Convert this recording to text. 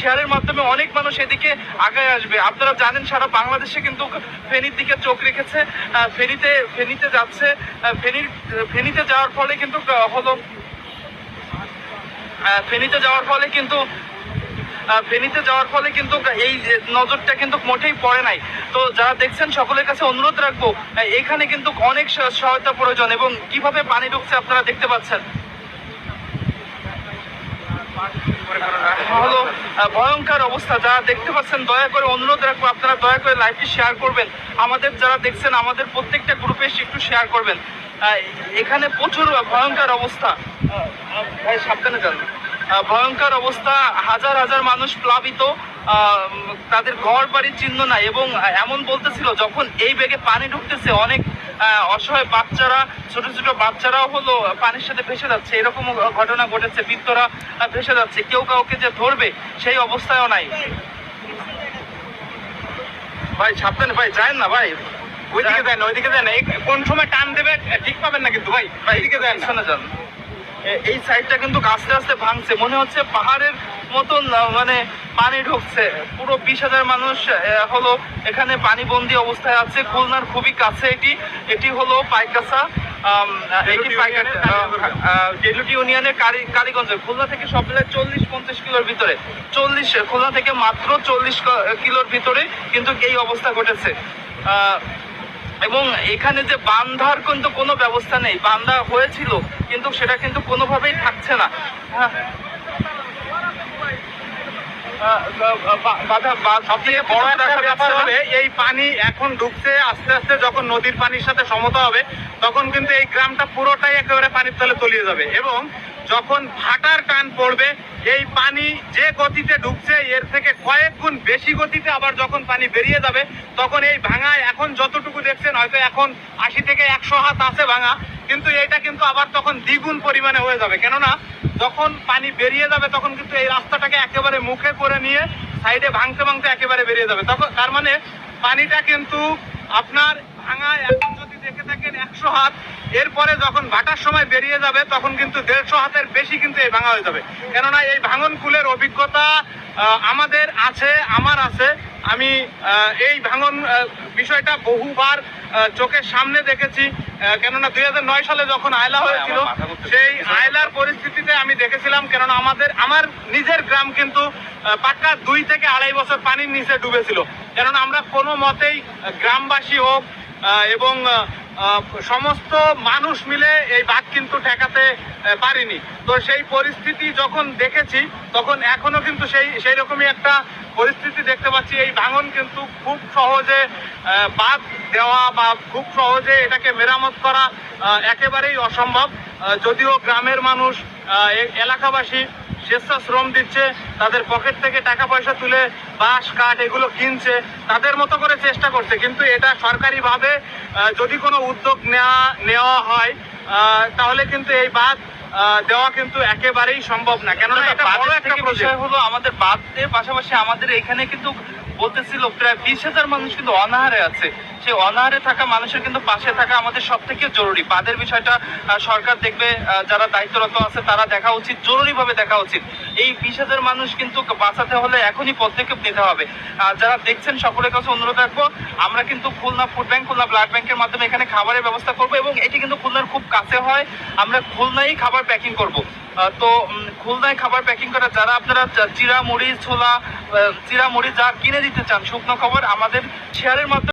শেয়ারের মাধ্যমে অনেক মানুষ এদিকে আগায় আসবে। আপনারা জানেন সারা বাংলাদেশে কিন্তু ফেনীর দিকে চোখ রেখেছে। ফেনীতে ফেনীতে যাচ্ছে ফেনীর, ফেনীতে যাওয়ার ফলে কিন্তু হলো ফেনীতে যাওয়ার ফলে কিন্তু ফেনীতে যাওয়ার ফলে কিন্তু এই নজরটা কিন্তু মোটেই পড়ে নাই। তো যারা দেখছেন, সকলের কাছে অনুরোধ রাখব এখানে কিন্তু অনেক সহায়তা প্রয়োজন এবং কীভাবে পানি ঢুকছে আপনারা দেখতে পাচ্ছেন। হলো ভয়ঙ্কর অবস্থা। যারা দেখতে পাচ্ছেন, দয়া করে অনুরোধ রাখব, আপনারা দয়া করে লাইভটি শেয়ার করবেন। আমাদের যারা দেখছেন, আমাদের প্রত্যেকটা গ্রুপে একটু শেয়ার করবেন। এখানে প্রচুর ভয়ঙ্কর অবস্থা। ভাই, সাবধানে যান। ভয়ঙ্কর অবস্থা। হাজার হাজার মানুষ প্লাবিত। তাদের ঘর বাড়ির চিহ্ন নাই। এবং এমন বলতেছিল, যখন এই বেগে পানি ঢুকতেছে, অনেক অসহায় বাচ্চারা ছোট ছোট বাচ্চারাও হলো পানির সাথে ভেসে যাচ্ছে। এরকম ঘটনা ঘটেছে বৃদ্ধরা ভেসে যাচ্ছে। কেউ কাউকে যে ধরবে সেই অবস্থায়ও নাই। ভাই সাবধানে ভাই যায় না ভাই। ওইদিকে দেন ওইদিকে দেন না কোন সময় টান দেবে ঠিক পাবেন না কিন্তু ভাই। ভাই এইদিকে দেন না। যান এই সাইডটা কিন্তু আস্তে আস্তে ভাঙছে। মনে হচ্ছে পাহাড়ের মতন মানে পানি ঢুকছে। পুরো বিশ হাজার মানুষ হলো এখানে পানিবন্দি অবস্থায় আছে। খুলনার খুবই কাছে এটি। এটি হলো পাইকাসা এটি ডেলুটি ইউনিয়নের কালী খুলনা থেকে সব মিলে চল্লিশ পঞ্চাশ কিলোর ভিতরে। চল্লিশ খুলনা থেকে মাত্র চল্লিশ কিলোর ভিতরে কিন্তু এই অবস্থা ঘটেছে। আহ, এবং এখানে যে বান্ধার কিন্তু কোনো ব্যবস্থা নেই বান্ধা হয়েছিল, কিন্তু সেটা কিন্তু কোনোভাবেই থাকছে না হ্যাঁ। সবথেকে বড় একটা ব্যাপার হবে এই পানি এখন ঢুকছে, আস্তে আস্তে যখন নদীর পানির সাথে হবে, তখন কিন্তু এই গ্রামটা পুরোটাই একেবারে পানির তলে তলিয়ে যাবে। এবং যখন ভাটার টান পড়বে, এই পানি যে গতিতে ঢুকছে, এর থেকে কয়েক গুণ বেশি গতিতে আবার যখন পানি বেরিয়ে যাবে, তখন এই ভাঙায় এখন যতটুকু দেখছেন, হয়তো এখন আশি থেকে একশো হাত আছে ভাঙা। কিন্তু এটা কিন্তু আবার তখন দ্বিগুণ পরিমাণে হয়ে যাবে। কেননা যখন পানি বেরিয়ে যাবে, তখন কিন্তু এই রাস্তাটাকে একেবারে মুখে করে নিয়ে সাইডে ভাঙতে ভাঙতে একেবারে বেরিয়ে যাবে। তখন তার মানে পানিটা কিন্তু আপনার ভাঙায়। এখন যদি দেখে থাকেন একশো হাত, এরপরে যখন ভাটার সময় বেরিয়ে যাবে, তখন কিন্তু দেড়শো হাতের বেশি কিন্তু এই ভাঙা হয়ে যাবে। কেননা এই ভাঙন কুলের অভিজ্ঞতা আমাদের আছে, আমার আছে। আমি এই ভাঙন বিষয়টা বহুবার চোখের সামনে দেখেছি কেননা দুই নয় সালে যখন আয়লা হয়েছিল মাথা ঘুরতেছে। সেই আয়লার পরিস্থিতিতে আমি দেখেছিলাম কেননা আমাদের আমার নিজের গ্রাম কিন্তু পাক্কা দুই থেকে আড়াই বছর পানির নিচে ডুবেছিল। কেননা আমরা কোনো মতেই গ্রামবাসী হোক এবং সমস্ত মানুষ মিলে এই বাঘ কিন্তু ঠেকাতে পারিনি। তো সেই পরিস্থিতি যখন দেখেছি তখন এখনও কিন্তু সেই সেই রকমই একটা পরিস্থিতি দেখতে পাচ্ছি। এই ভাঙন কিন্তু খুব সহজে বাঁধ দেওয়া বা খুব সহজে এটাকে মেরামত করা একেবারেই অসম্ভব। যদিও গ্রামের মানুষ এলাকাবাসী স্বেচ্ছাশ্রম দিচ্ছে তাদের পকেট থেকে টাকা পয়সা তুলে বাঁশ কাঠ এগুলো কিনছে তাদের মতো করে চেষ্টা করছে। কিন্তু এটা সরকারিভাবে যদি কোনো উদ্যোগ নেওয়া নেওয়া হয় তাহলে কিন্তু এই বাঁধ দেওয়া কিন্তু একেবারেই সম্ভব না। কেননা এটা বড় একটা বিষয় হলো আমাদের বাদের পাশাপাশি আমাদের এখানে কিন্তু বলতেছিল, প্রায় বিশ হাজার মানুষ কিন্তু অনাহারে আছে। সেই অনাহারে থাকা মানুষের কিন্তু পাশে থাকা আমাদের সব থেকে জরুরি। বাদের বিষয়টা সরকার দেখবে যারা দায়িত্বরত আছে, তারা দেখা উচিত, জরুরিভাবে দেখা উচিত। এই বিশ হাজার মানুষ কিন্তু বাঁচাতে হলে এখনই পদক্ষেপ নিতে হবে। যারা দেখছেন, সকলের কাছে অনুরোধ রাখব, আমরা কিন্তু Khulna food bank Khulna blood ব্যাংকের মাধ্যমে এখানে খাবারের ব্যবস্থা করব এবং এটি কিন্তু খুলনার খুব কাছে হয়। আমরা খুলনাই খাবার প্যাকিং করব। তো খুলনায় খাবার প্যাকিং করা, যারা আপনারা চিরা মুড়ি ছোলা চিরা মুড়ি যা কিনে দিতে চান, শুকনো খবর আমাদের শেয়ারের মাধ্যমে